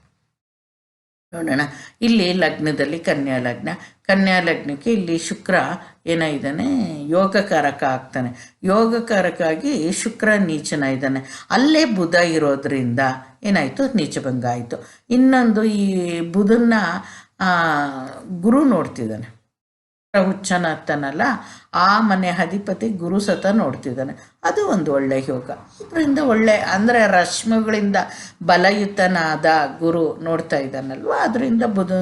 [SPEAKER 1] ನೋಡೋಣ. ಇಲ್ಲಿ ಲಗ್ನದಲ್ಲಿ ಕನ್ಯಾ ಲಗ್ನ. ಕನ್ಯಾ ಲಗ್ನಕ್ಕೆ ಇಲ್ಲಿ ಶುಕ್ರ ಏನಾಗಿದ್ದಾನೆ ಯೋಗಕಾರಕ ಆಗ್ತಾನೆ. ಯೋಗಕಾರಕ್ಕಾಗಿ ಶುಕ್ರ ನೀಚನ ಇದ್ದಾನೆ. ಅಲ್ಲೇ ಬುಧ ಇರೋದ್ರಿಂದ ಏನಾಯಿತು? ನೀಚಭಂಗ ಆಯಿತು. ಇನ್ನೊಂದು ಈ ಬುಧನ್ನ ಗುರು ನೋಡ್ತಿದ್ದಾನೆ. ಹುಚ್ಚನಾಗ್ತಾನಲ್ಲ, ಆ ಮನೆ ಅಧಿಪತಿ ಗುರು ಸತ ನೋಡ್ತಿದ್ದಾನೆ. ಅದು ಒಂದು ಒಳ್ಳೆ ಯೋಗ. ಇದರಿಂದ ಒಳ್ಳೆ, ಅಂದರೆ ರಶ್ಮಿಗಳಿಂದ ಬಲಯುತನಾದ ಗುರು ನೋಡ್ತಾ ಇದ್ದಾನಲ್ವ? ಅದರಿಂದ ಬುಧ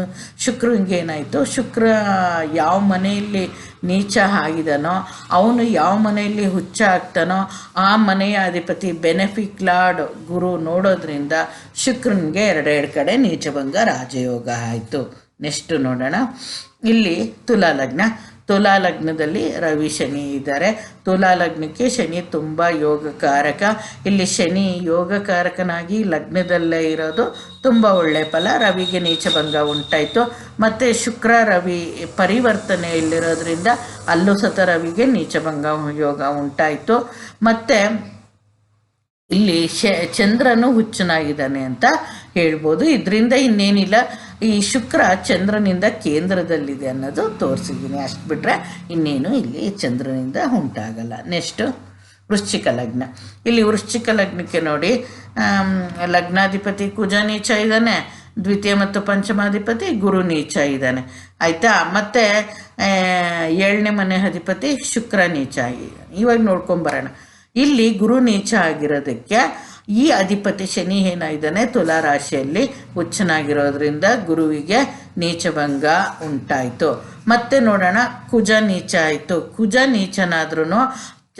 [SPEAKER 1] ಶುಕ್ರಂಗೆ ಏನಾಯಿತು? ಶುಕ್ರ ಯಾವ ಮನೆಯಲ್ಲಿ ನೀಚ ಆಗಿದಾನೋ ಅವನು ಯಾವ ಮನೆಯಲ್ಲಿ ಹುಚ್ಚ ಆಗ್ತಾನೋ, ಆ ಮನೆಯ ಅಧಿಪತಿ ಬೆನಿಫಿಕ್ ಲಾಡ್ ಗುರು ನೋಡೋದ್ರಿಂದ ಶುಕ್ರನಿಗೆ ಎರಡೆರಡು ಕಡೆ ನೀಚಭಂಗ ರಾಜಯೋಗ ಆಯಿತು. ನೆಕ್ಸ್ಟ್ ನೋಡೋಣ. ಇಲ್ಲಿ ತುಲಾ ಲಗ್ನ. ತುಲಾ ಲಗ್ನದಲ್ಲಿ ರವಿ ಶನಿ ಇದ್ದಾರೆ. ತುಲಾ ಲಗ್ನಕ್ಕೆ ಶನಿ ತುಂಬ ಯೋಗಕಾರಕ. ಇಲ್ಲಿ ಶನಿ ಯೋಗಕಾರಕನಾಗಿ ಲಗ್ನದಲ್ಲೇ ಇರೋದು ತುಂಬ ಒಳ್ಳೆ ಫಲ. ರವಿಗೆ ನೀಚಭಂಗ ಉಂಟಾಯಿತು. ಮತ್ತು ಶುಕ್ರ ರವಿ ಪರಿವರ್ತನೆಯಲ್ಲಿರೋದ್ರಿಂದ ಅಲ್ಲೂ ಸತ ರವಿಗೆ ನೀಚಭಂಗ ಯೋಗ ಉಂಟಾಯಿತು. ಮತ್ತು ಇಲ್ಲಿ ಶ, ಚಂದ್ರನು ಹುಚ್ಚನಾಗಿದ್ದಾನೆ ಅಂತ ಹೇಳ್ಬೋದು. ಇದರಿಂದ ಇನ್ನೇನಿಲ್ಲ. ಈ ಶುಕ್ರ ಚಂದ್ರನಿಂದ ಕೇಂದ್ರದಲ್ಲಿದೆ ಅನ್ನೋದು ತೋರಿಸಿದ್ದೀನಿ. ಅಷ್ಟು ಬಿಟ್ಟರೆ ಇನ್ನೇನು ಇಲ್ಲಿ ಚಂದ್ರನಿಂದ ಉಂಟಾಗಲ್ಲ. ನೆಕ್ಸ್ಟು ವೃಶ್ಚಿಕ ಲಗ್ನ. ಇಲ್ಲಿ ವೃಶ್ಚಿಕ ಲಗ್ನಕ್ಕೆ ನೋಡಿ ಲಗ್ನಾಧಿಪತಿ ಕುಜ ನೀಚ ಇದ್ದಾನೆ, ದ್ವಿತೀಯ ಮತ್ತು ಪಂಚಮಾಧಿಪತಿ ಗುರು ನೀಚ ಇದ್ದಾನೆ. ಆಯಿತಾ? ಮತ್ತು ಏಳನೇ ಮನೆ ಅಧಿಪತಿ ಶುಕ್ರ ನೀಚ ಇವಾಗ ನೋಡ್ಕೊಂಬರೋಣ ಇಲ್ಲಿ ಗುರು ನೀಚ ಆಗಿರೋದಕ್ಕೆ ಈ ಅಧಿಪತಿ ಶನಿ ಏನಾಗಿದ್ದಾನೆ ತುಲಾ ರಾಶಿಯಲ್ಲಿ ಹುಚ್ಚನಾಗಿರೋದ್ರಿಂದ ಗುರುವಿಗೆ ನೀಚಭಂಗ ಉಂಟಾಯಿತು. ಮತ್ತೆ ನೋಡೋಣ, ಕುಜ ನೀಚ ಆಯಿತು. ಕುಜ ನೀಚನಾದ್ರೂ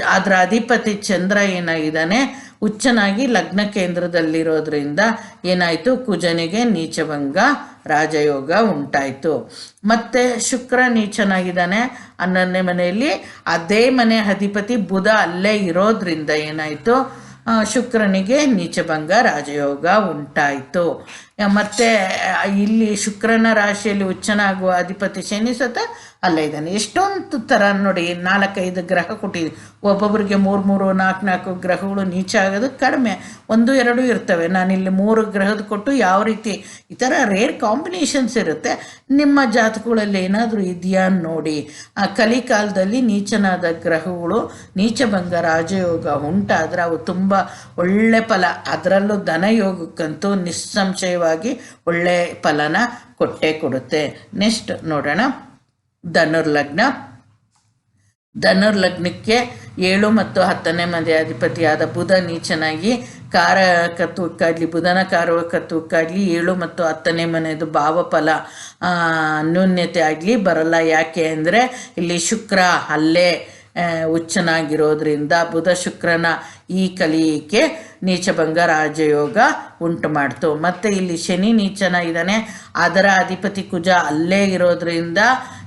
[SPEAKER 1] ಅದರ ಅಧಿಪತಿ ಚಂದ್ರ ಏನಾಗಿದ್ದಾನೆ? ಹುಚ್ಚನಾಗಿ ಲಗ್ನ ಕೇಂದ್ರದಲ್ಲಿರೋದ್ರಿಂದ ಏನಾಯಿತು? ಕುಜನಿಗೆ ನೀಚಭಂಗ, ರಾಜಯೋಗ ಉಂಟಾಯಿತು. ಮತ್ತೆ ಶುಕ್ರ ನೀಚನಾಗಿದ್ದಾನೆ ಹನ್ನೊಂದನೇ ಮನೆಯಲ್ಲಿ. ಅದೇ ಮನೆ ಅಧಿಪತಿ ಬುಧ ಅಲ್ಲೇ ಇರೋದ್ರಿಂದ ಏನಾಯಿತು? ಶುಕ್ರನಿಗೆ ನೀಚಭಂಗ ರಾಜಯೋಗ ಉಂಟಾಯಿತು. ಮತ್ತು ಇಲ್ಲಿ ಶುಕ್ರನ ರಾಶಿಯಲ್ಲಿ ಉಚ್ಚನಾಗುವ ಅಧಿಪತಿ ಶನಿ ಸತ ಅಲ್ಲೇ ಇದ್ದಾನೆ. ಎಷ್ಟೊಂದು ಥರ ನೋಡಿ, ನಾಲ್ಕೈದು ಗ್ರಹ ಕೊಟ್ಟಿದೆ. ಒಬ್ಬೊಬ್ಬರಿಗೆ ಮೂರು ಮೂರು, ನಾಲ್ಕು ನಾಲ್ಕು ಗ್ರಹಗಳು ನೀಚ ಆಗೋದು ಕಡಿಮೆ. ಒಂದು, ಎರಡು ಇರ್ತವೆ. ನಾನಿಲ್ಲಿ ಮೂರು ಗ್ರಹದ ಕೊಟ್ಟು ಯಾವ ರೀತಿ ಈ ಥರ ರೇರ್ ಕಾಂಬಿನೇಷನ್ಸ್ ಇರುತ್ತೆ. ನಿಮ್ಮ ಜಾತಕಗಳಲ್ಲಿ ಏನಾದರೂ ಇದೆಯಾ ನೋಡಿ. ಆ, ಕಲಿಕಾಲದಲ್ಲಿ ನೀಚನಾದ ಗ್ರಹಗಳು ನೀಚಭಂಗ ರಾಜಯೋಗ ಉಂಟಾದ್ರೆ ಅವು ತುಂಬ ಒಳ್ಳೆ ಫಲ. ಅದರಲ್ಲೂ ಧನಯೋಗಕ್ಕಂತೂ ನಿಸ್ಸಂಶಯವಾಗಿ ಖಂಡಿತವಾಗಿ ಒಳ್ಳೆ ಫಲನ ಕೊಟ್ಟೇ ಕೊಡುತ್ತೆ. ನೆಕ್ಸ್ಟ್ ನೋಡೋಣ. ಧನುರ್ಲಗ್ನ. ಧನುರ್ಲಗ್ನಕ್ಕೆ ಏಳು ಮತ್ತು ಹತ್ತನೇ ಮನೆ ಅಧಿಪತಿಯಾದ ಬುಧ ನೀಚನಾಗಿ ಕಾರಕತ್ವಕ್ಕಾಗಲಿ ಬುಧನ ಕಾರಕತ್ವಕ್ಕಾಗಲಿ ಏಳು ಮತ್ತು ಹತ್ತನೇ ಮನೆಯದು ಭಾವಫಲ ನ್ಯೂನ್ಯತೆ ಆಗಲಿ ಬರಲ್ಲ. ಯಾಕೆ ಅಂದರೆ ಇಲ್ಲಿ ಶುಕ್ರ ಅಲ್ಲೇ ಹುಚ್ಚನಾಗಿರೋದ್ರಿಂದ ಬುಧ ಶುಕ್ರನ ಈ ಕಲಿಕೆ ನೀಚಭಂಗ ರಾಜಯೋಗ ಉಂಟು ಮಾಡ್ತು. ಮತ್ತು ಇಲ್ಲಿ ಶನಿ ನೀಚನ ಇದ್ದಾನೆ. ಅದರ ಅಧಿಪತಿ ಕುಜ ಅಲ್ಲೇ ಇರೋದ್ರಿಂದ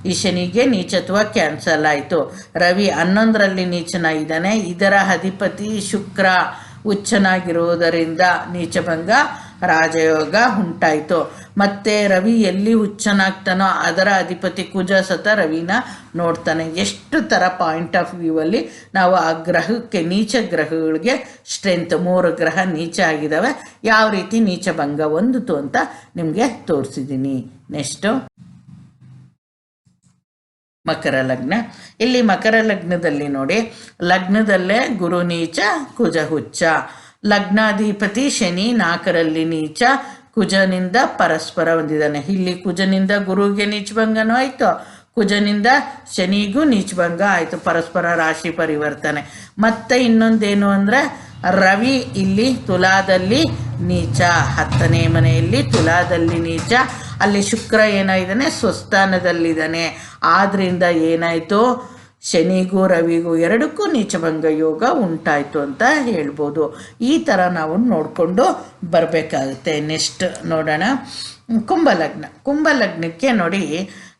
[SPEAKER 1] ಈ ಶನಿಗೆ ನೀಚತ್ವ ಕ್ಯಾನ್ಸಲ್ ಆಯಿತು. ರವಿ ಹನ್ನೊಂದರಲ್ಲಿ ನೀಚನ ಇದ್ದಾನೆ. ಇದರ ಅಧಿಪತಿ ಶುಕ್ರ ಉಚ್ಚನಾಗಿರುವುದರಿಂದ ನೀಚಭಂಗ ರಾಜಯೋಗ ಉಂಟಾಯಿತು. ಮತ್ತೆ ರವಿ ಎಲ್ಲಿ ಹುಚ್ಚನಾಗ್ತಾನೋ ಅದರ ಅಧಿಪತಿ ಕುಜ ಸತ ರವಿನ ನೋಡ್ತಾನೆ. ಎಷ್ಟು ಥರ ಪಾಯಿಂಟ್ ಆಫ್ ವ್ಯೂ ಅಲ್ಲಿ ನಾವು ಆ ಗ್ರಹಕ್ಕೆ, ನೀಚ ಗ್ರಹಗಳಿಗೆ ಸ್ಟ್ರೆಂತ್ ಮೂರು ಗ್ರಹ ನೀಚ ಆಗಿದ್ದಾವೆ ಯಾವ ರೀತಿ ನೀಚ ಭಂಗ ಹೊಂದಿತು ಅಂತ ನಿಮಗೆ ತೋರಿಸಿದ್ದೀನಿ ನೆಕ್ಸ್ಟು ಮಕರ ಲಗ್ನ. ಇಲ್ಲಿ ಮಕರ ಲಗ್ನದಲ್ಲಿ ನೋಡಿ, ಲಗ್ನದಲ್ಲೇ ಗುರು ನೀಚ, ಕುಜ ಹುಚ್ಚ. ಲಗ್ನಾಧಿಪತಿ ಶನಿ ನಾಲ್ಕರಲ್ಲಿ ನೀಚ, ಕುಜನಿಂದ ಪರಸ್ಪರ ಹೊಂದಿದ್ದಾನೆ. ಇಲ್ಲಿ ಕುಜನಿಂದ ಗುರುಗೆ ನೀಚಭಂಗನೂ ಆಯಿತು, ಕುಜನಿಂದ ಶನಿಗೂ ನೀಚಭಂಗ ಆಯಿತು, ಪರಸ್ಪರ ರಾಶಿ ಪರಿವರ್ತನೆ. ಮತ್ತೆ ಇನ್ನೊಂದೇನು ಅಂದರೆ, ರವಿ ಇಲ್ಲಿ ತುಲಾದಲ್ಲಿ ನೀಚ, ಹತ್ತನೇ ಮನೆಯಲ್ಲಿ ತುಲಾದಲ್ಲಿ ನೀಚ, ಅಲ್ಲಿ ಶುಕ್ರ ಏನಾಗಿದ್ದಾನೆ ಸ್ವಸ್ಥಾನದಲ್ಲಿದ್ದಾನೆ. ಆದ್ದರಿಂದ ಏನಾಯಿತು ಶನಿಗೂ ರವಿಗೂ ಎರಡಕ್ಕೂ ನೀಚಭಂಗ ಯೋಗ ಉಂಟಾಯಿತು ಅಂತ ಹೇಳ್ಬೋದು. ಈ ಥರ ನಾವು ನೋಡಿಕೊಂಡು ಬರಬೇಕಾಗುತ್ತೆ. ನೆಕ್ಸ್ಟ್ ನೋಡೋಣ. ಕುಂಭಲಗ್ನ ಕುಂಭಲಗ್ನಕ್ಕೆ ನೋಡಿ,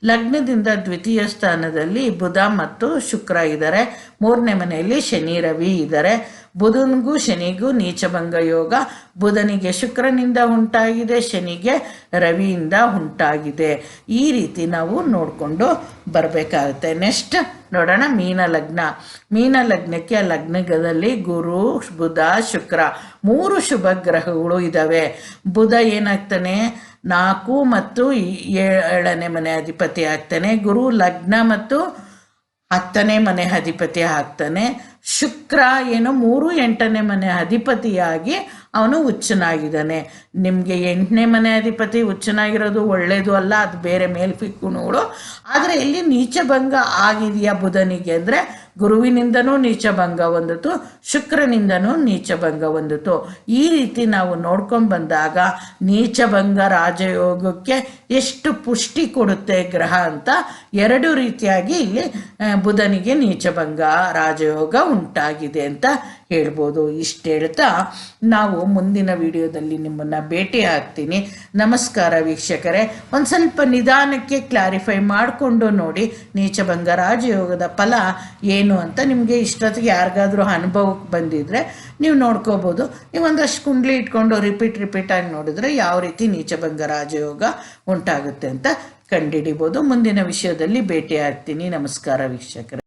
[SPEAKER 1] ಲಗ್ನದಿಂದ ದ್ವಿತೀಯ ಸ್ಥಾನದಲ್ಲಿ ಬುಧ ಮತ್ತು ಶುಕ್ರ ಇದ್ದಾರೆ. ಮೂರನೇ ಮನೆಯಲ್ಲಿ ಶನಿ, ರವಿ ಇದ್ದಾರೆ. ಬುಧನಿಗೂ ಶನಿಗೂ ನೀಚಭಂಗ ಯೋಗ. ಬುಧನಿಗೆ ಶುಕ್ರನಿಂದ ಉಂಟಾಗಿದೆ, ಶನಿಗೆ ರವಿಯಿಂದ ಉಂಟಾಗಿದೆ. ಈ ರೀತಿ ನಾವು ನೋಡಿಕೊಂಡು ಬರಬೇಕಾಗುತ್ತೆ. ನೆಕ್ಸ್ಟ್ ನೋಡೋಣ ಮೀನ ಲಗ್ನ ಮೀನ ಲಗ್ನಕ್ಕೆ ಆ ಲಗ್ನದಲ್ಲಿ ಗುರು, ಬುಧ, ಶುಕ್ರ ಮೂರು ಶುಭ ಗ್ರಹಗಳು ಇದ್ದಾವೆ ಬುಧ ಏನಾಗ್ತಾನೆ? ನಾಲ್ಕು ಮತ್ತು ಏಳನೇ ಮನೆ ಅಧಿಪತಿ ಆಗ್ತಾನೆ. ಗುರು ಲಗ್ನ ಮತ್ತು ಹತ್ತನೇ ಮನೆ ಅಧಿಪತಿ ಆಗ್ತಾನೆ. ಶುಕ್ರ ಏನು ಮೂರು ಎಂಟನೇ ಮನೆ ಅಧಿಪತಿಯಾಗಿ ಅವನು ಹುಚ್ಚನಾಗಿದ್ದಾನೆ. ನಿಮಗೆ ಎಂಟನೇ ಮನೆ ಅಧಿಪತಿ ಹುಚ್ಚನಾಗಿರೋದು ಒಳ್ಳೆಯದು ಅಲ್ಲ, ಅದು ಬೇರೆ ಮೇಲ್ಫಿಕ್ಕುಣಗಳು ಆದರೆ ಇಲ್ಲಿ ನೀಚಭಂಗ ಆಗಿದೆಯಾ ಬುಧನಿಗೆ ಅಂದರೆ ಗುರುವಿನಿಂದನೂ ನೀಚಭಂಗ ಹೊಂದಿತು, ಶುಕ್ರನಿಂದನೂ ನೀಚಭಂಗ ಹೊಂದಿತು. ಈ ರೀತಿ ನಾವು ನೋಡ್ಕೊಂಡು ಬಂದಾಗ ನೀಚಭಂಗ ರಾಜಯೋಗಕ್ಕೆ ಎಷ್ಟು ಪುಷ್ಟಿ ಕೊಡುತ್ತೆ ಗ್ರಹ ಅಂತ ಎರಡು ರೀತಿಯಾಗಿ ಇಲ್ಲಿ ಬುಧನಿಗೆ ನೀಚಭಂಗ ರಾಜಯೋಗ ಉಂಟಾಗಿದೆ ಅಂತ ಹೇಳ್ಬೋದು. ಇಷ್ಟು ಹೇಳ್ತಾ ನಾವು ಮುಂದಿನ ವಿಡಿಯೋದಲ್ಲಿ ನಿಮ್ಮನ್ನು ಭೇಟಿ ಆಗ್ತೀನಿ. ನಮಸ್ಕಾರ ವೀಕ್ಷಕರೇ. ಒಂದು ಸ್ವಲ್ಪ ನಿಧಾನಕ್ಕೆ ಕ್ಲಾರಿಫೈ ಮಾಡಿಕೊಂಡು ನೋಡಿ. ನೀಚಭಂಗ ರಾಜಯೋಗದ ಫಲ ಏನು ಅಂತ ನಿಮಗೆ ಇಷ್ಟೊತ್ತಿಗೆ ಯಾರಿಗಾದರೂ ಅನುಭವಕ್ಕೆ ಬಂದಿದ್ರೆ ನೀವು ನೋಡ್ಕೋಬೋದು. ನೀವು ಒಂದಷ್ಟು ಕುಂಡ್ಲಿ ಇಟ್ಕೊಂಡು ರಿಪೀಟ್ ರಿಪೀಟ್ ಆಗಿ ನೋಡಿದ್ರೆ ಯಾವ ರೀತಿ ನೀಚಭಂಗ ರಾಜಯೋಗ ಉಂಟಾಗುತ್ತೆ ಅಂತ ಕಂಡಿಡಿಬೋದು. ಮುಂದಿನ ವಿಷಯದಲ್ಲಿ ಭೇಟಿ ಆಗ್ತೀನಿ. ನಮಸ್ಕಾರ ವೀಕ್ಷಕರೇ.